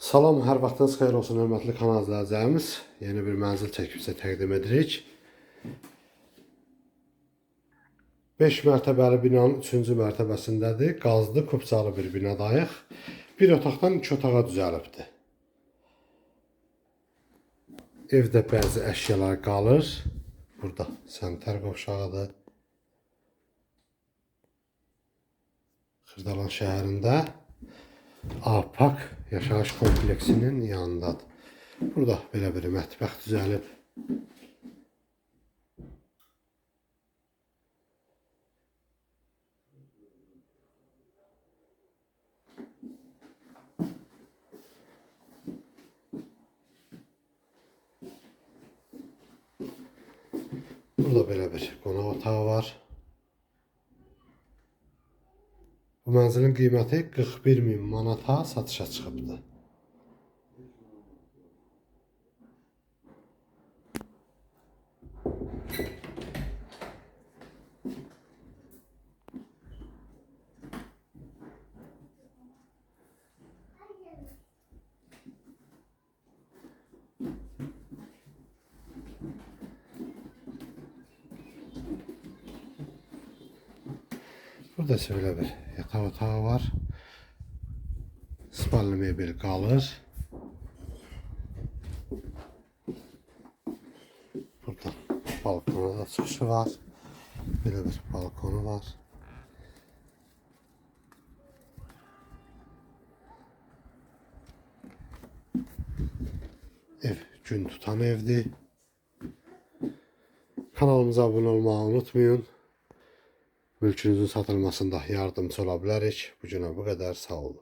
Salam, hər vaxtınız xeyir olsun, hörmətli kanal izləyicilərimiz. Yeni bir mənzil çəkib sizə təqdim edirik. 5 mərtəbəli binanın 3-cü mərtəbəsindədir. Qazlı, kupçalı bir binadayıq. Bir otaqdan 2 otağa düzəlibdir. Evdə bəzi əşyalar qalır. Burada sanitar qovşağıdır. Xırdalan şəhərində Apak yaşayış kompleksinin yanındadır. Burada belə bir mətbəx düzəlib. Burada belə bir qonaq otağı var. Bu mənzilin qiyməti 41 min manata satışa çıxıbdır. Burada belə bir yataq otağı var. Spalni mebel qalır. Burada balkona da çıxışı var. Belə bir balkonu var. Ev gün tutan evdir. Kanalımıza abone olmayı unutmayın. Mülkünüzün satılmasında yardımcı ola bilərik. Bu günə bu qədər. Sağ olun.